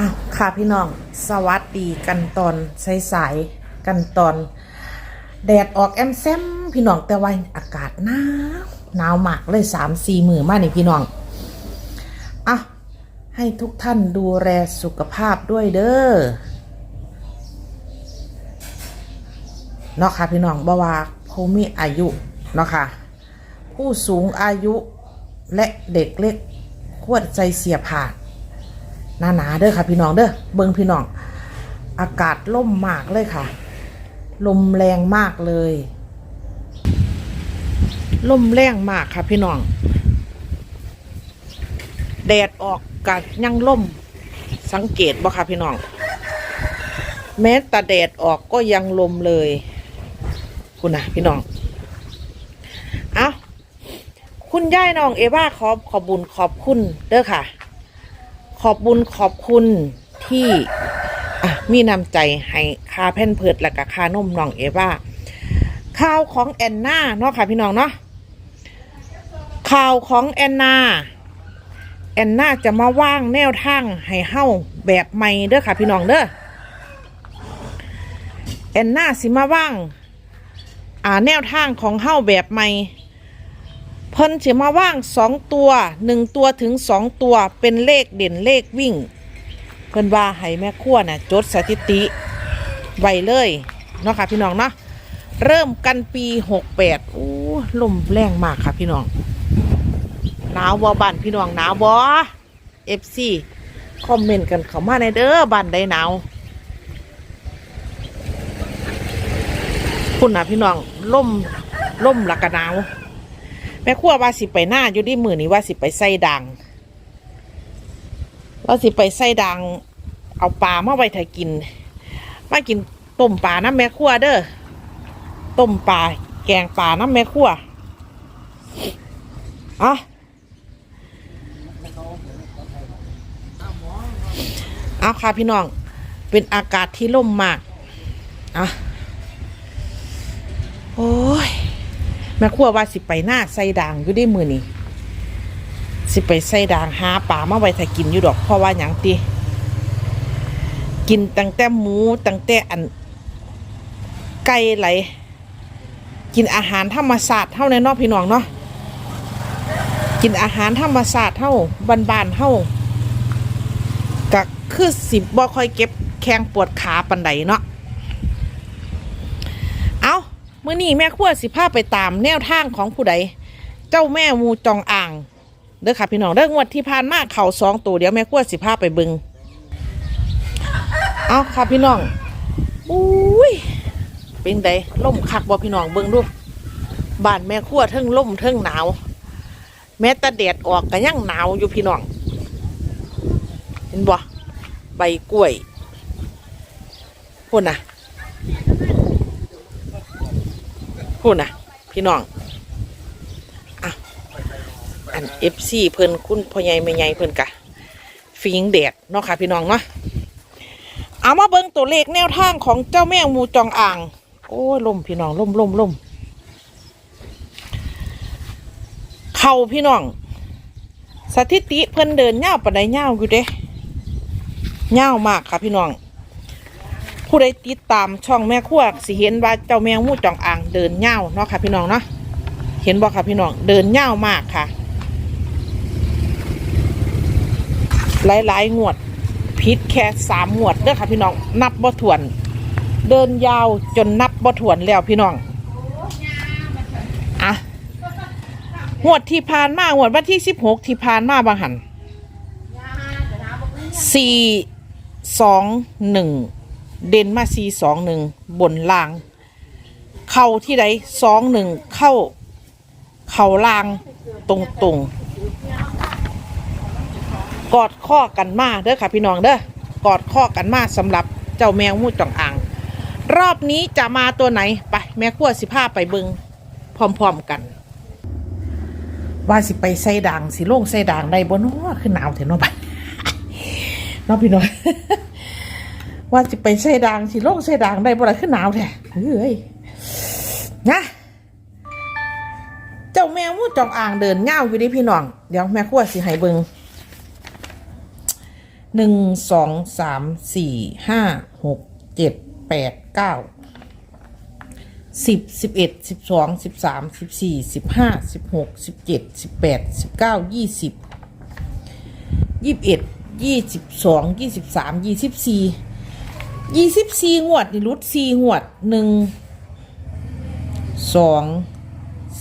อ้าวค่ะพี่น้อง สวัสดีกันตอนสายๆกันตอน แดดออกแอมแซมพี่น้องแต่ว่าอากาศหนาวหนาวมากเลยสามสี่มือมากนี่พี่น้องอะให้ทุกท่านดูแลสุขภาพด้วยเด้อเนาะค่ะพี่น้องบ่ว่าผู้มีอายุเนาะค่ะผู้สูงอายุและเด็กเล็กควรใจเสียผ่าด หนาหนาๆเด้อค่ะ พี่น้องเด้อเบิงพี่น้อง อากาศล่มมากเลยค่ะ ลมแรงมากเลยลมแรงมากค่ะพี่น้อง แดดออกกัยังล่มสังเกตบ่ค่ะพี่น้อง แม้แต่แดดออกก็ยังลมเลย คุณนะพี่น้อง เอาคุณย่ายน้องเอว่าขอบขอบบุญขอบคุณเด้อค่ะ ขอบบุญขอบคุณที่มีน้ำใจให้คาแพ่นเพิดและกับคานมน้องเอว่าข่าวของแอนนาเนาะค่ะพี่น้องเนาะข่าวของแอนนาแอนนาจะมาว่างแนวทางให้เฮ้าแบบใหม่เด้อค่ะพี่น้องเด้อแอนนาสิมาว่างอ่าแนวทางของเฮ้าแบบใหม่ พิ่นสิมาว่างสองตัวหนึ่งตัวถึงสองตัวเป็นเลขเด่นเลขวิ่ง เพิ่นว่าให้แม่ขั้วน่ะจดสถิติไว้เลยเนาะค่ะพี่น้องเนาะเริ่มกันปีหกแปดโอ้ลมแรงมากค่ะพี่น้องหนาวบ่บ้านพี่น้องหนาวบ่เอฟซีคอมเมนต์กันเข้ามาในเด้อบ้านใดหนาวคุณนะพี่น้องล่มล่มละกะหนาว ม่ครัวว่าสิไปหน้าอยู่ที่มือนี้ว่าสิไปใส่ดังว่าสิไปใส่ดัง เอาปลามาไว้ถ่ายกิน มากินต้มปลาน้ำแม่ครัวเด้อต้มปลาแกงปลาน้ำแม่ครัวอะเอาค่ะพี่น้อง เป็นอากาศที่ล่มมาก อะ โอ้ แม่ครัวว่าสิไปหน้าใส่ด่างอยู่ได้มือนี่สิไปใส่ด่างหาป่ามาไว้ถ้ากินอยู่ดอกเพราะว่าหยังตีกินตั้งแต่หมูตั้งแต่อันไก่ไหล กินอาหารธรรมศาสตร์เท่าในนอกพี่น้องเนาะกินอาหารธรรมศาสตร์เท่าบานๆเท่าก็คือสิบบ่ค่อยเก็บแข้งปวดขาปันใดเนาะ เมื่อนี้แม่ขั้วสิพาไปตามแนวทางของผู้ใด เจ้าแม่มูจองอ่างเด้อค่ะพี่น้องเด้องวดที่ผ่านมาเข่าสองตัวเดี๋ยวแม่ขั้วสิพาไปบึงเอาค่ะพี่น้องอุ้ยเป็นไดล่มคักบ่พี่น้องเบิ่งดูบ้านแม่ขั้วเทิงล่มเทิงหนาว แม้แต่แดดออกก็ยังหนาวอยู่พี่น้อง เห็นบ่ใบกล้วยพุ่นน่ะ พูดนะพี่น้องอะอันเอฟซีเพิ่นคุณพ่อใหญ่แม่ใหญ่เพิ่นกะฟิงแดดเนาะค่ะพี่น้องเนาะเอามาเบิ่งตัวเลขแนวทางของเจ้าแม่งูจองอ่าง โอ้ยลมพี่น้องลมลมลมเข่าพี่น้อง สถิติเพิ่นเดินเง่าปานใดเง่าอยู่เด้เง่ามากค่ะพี่น้อง ผู้ใดติดตามช่องแม่ครัวสิเห็นว่าเจ้าแมงมูจองอ่างเดินเง่าเนาะค่ะพี่น้องเนาะเห็นบ่ค่ะพี่น้องเดินเง่ามากค่ะ หลายๆงวดพิษแค่สามงวดเด้อค่ะพี่น้องนับบ่ถ้วน เดินยาวจนนับบ่ถ้วนแล้วพี่น้องอะงวดที่ผ่านมางวดวันที่สิบหกที่ผ่านมาบางหันสี่สองหนึ่ง เด่นมาสี่สองหนึ่งบนล่าง เข้าที่ใดสองหนึ่งเข้า เข้าล่างตรงตรงๆกอดข้อกันมาเด้อค่ะพี่น้องเด้อกอดข้อกันมาสำหรับเจ้าแมวมูดจองอ่าง รอบนี้จะมาตัวไหนไปแม่ขั้วสิผ้าไปเบิงพร้อมๆกันว่าสิไปใส่ด่างสิโล่งใส่ด่างได้บนหัวขึ้นหนาวเถอะเนาะไปเนาะพี่น้อง ว่าจะไปใส่ด่างสิโล่งใส่ด่างได้บ่ล่ะขึ้นหนาวแท้เฮ้ยนะเจ้าแมวมูจองอ่างเดินเง่าวอยู่ดิพี่น้อง เดี๋ยวแม่ขั้วสิให้เบิงหนึ่งสองสามสี่ห้าหกเจ็ดแปดเก้าสิบสิบเอ็ดสิบสองสิบสามสิบสี่สิบห้าสิบหกสิบเจ็ดสิบแปดสิบเก้ายี่สิบยี่สิบเอ็ดยี่สิบสองยี่สิบสามยี่สิบสี่ ยี่สิบสี่งวดนี่รุดสี่งวดหนึ่งสอง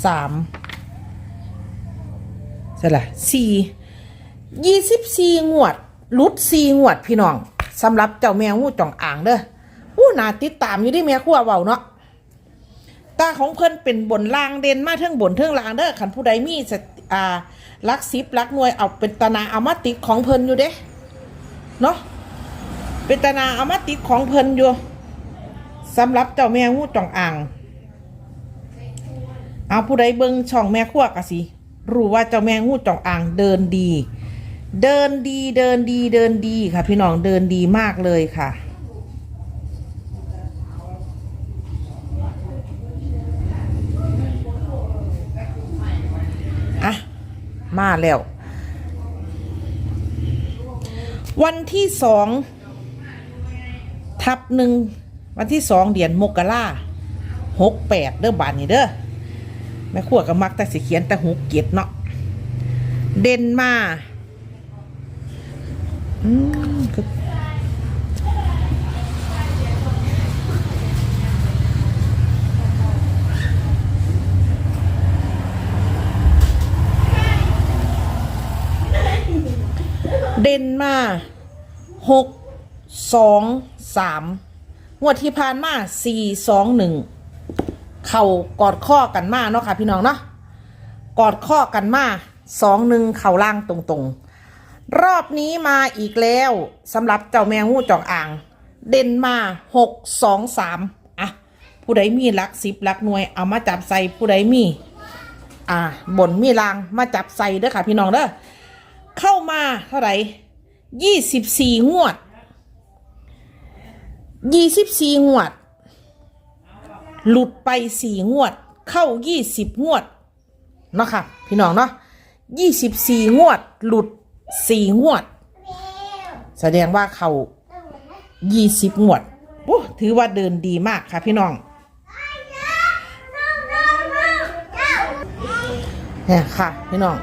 สามใช่ละสี่ยี่สิบสี่งวดรุดสี่งวดพี่น้องสำหรับเจ้าแมวงูจ่องอ่างเด้ออู้นาติดตามอยู่ที่แม่ขั้วเบาเนาะตาของเพิ่นเป็นบนล่างเด่นมาเทิงบนเทิงล่างเด้อขันผู้ใดมีสอ่าลักซิบลักหน่วยเอาเป็นตนาเอามาติดของเพิ่นอยู่เด้เนาะ เป็นตนาเอามาติดของเพิ่นอยู่สำหรับเจ้าแม่งูจองอ่าง เอาผู้ใดเบิ่งช่องแม่ขั้วกะสิ รู้ว่าเจ้าแม่งูจองอ่างเดินดี เดินดีเดินดีเดินดีค่ะ พี่น้องเดินดีมากเลยค่ะอะมาแล้ว วันที่สอง ทับหนึ่งวันที่สองเดือนมกราหกแปดเด้อบานนี่เด้อแม่ขวดก็มักแต่สิเขียนแต่หกเกียรเนาะเด่นมาอืมเด่นมาหก สองสามงวดที่ผ่านมาสี่สองหนึ่งเข่ากอดข้อกันมาเนาะค่ะ พี่น้องเนาะกอดข้อกันมาสองหนึ่งเข่าล่างตรงๆ รอบนี้มาอีกแล้วสำหรับเจ้าแมงงูจอกอ่าง เด่นมาหกสองสามอะ ผู้ใดมีลักสิบลักหน่วยเอามาจับใส่ผู้ใดมี อ่าบนมีรางมาจับใส่เด้อค่ะ พี่น้องเด้อเข้ามาเท่าไหร่ยี่สิบสี่งวด ยี่สิบสี่งวด หลุดไปสี่งวด เข้ายี่สิบงวด เนาะค่ะ พี่น้องเนาะยี่สิบสี่งวด หลุดสี่งวด แสดงว่าเขายี่สิบงวดโอ้ถือว่าเดินดีมากค่ะพี่น้องเนี่ยค่ะ พี่น้อง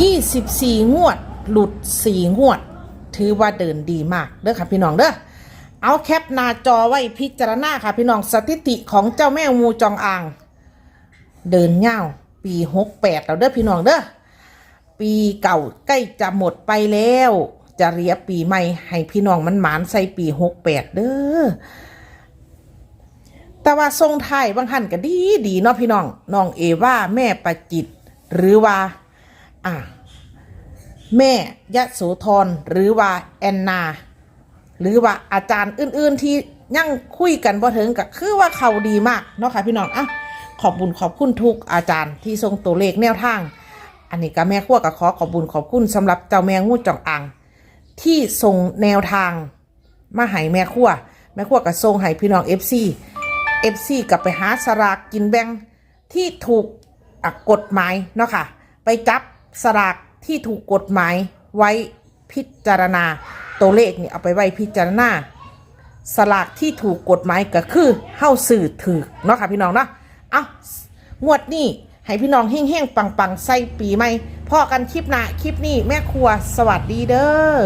ยี่สิบสี่งวด หลุดสี่งวด ถือว่าเดินดีมากเด้อค่ะพี่น้องเด้อเอาแคปหน้าจอไว้พิจารณาค่ะพี่น้องสถิติของเจ้าแม่งูจองอ่าง เดินเง่าปีหกแปดแล้วเด้อพี่น้องเด้อปีเก่าใกล้จะหมดไปแล้ว จะเรียบปีใหม่ให้พี่น้องมันหมานใส่ปีหกแปดเด้อแต่ว่าทรงไทยบางท่านก็ดีดีเนาะพี่น้องน้องเอว่าแม่ประจิต หรือว่า อะ แม่ยะโสธรหรือว่าแอนนา หรือว่าอาจารย์อื่น ๆ ที่ยังคุยกันบ่ถึงก็คือว่าเขาดีมากเนาะค่ะพี่น้องอะขอบบุญขอบคุณทุกอาจารย์ที่ทรงตัวเลขแนวทาง อันนี้ก็แม่ขั้วก็ขอขอบบุญขอบคุณสำหรับเจ้าแมงงูจองอ่างที่ส่งแนวทางมาให้แม่ขั้วแม่ขั้วก็ส่งให้พี่น้อง FC FC กลับไปหาสลากกินแบ่งที่ถูกกฎหมายเนาะค่ะไปจับสลาก ที่ถูกกฎหมายไว้พิจารณา ตัวเลขนี่เอาไปไว้พิจารณาสลากที่ถูกกฎหมายก็คือเข้าสื่อถือเนาะค่ะพี่น้องเนาะเอางวดนี้ให้พี่น้องเฮ้งๆปังๆใส่ปีใหม่พ่อกันคลิปหน้าคลิปนี้แม่ครัวสวัสดีเด้อ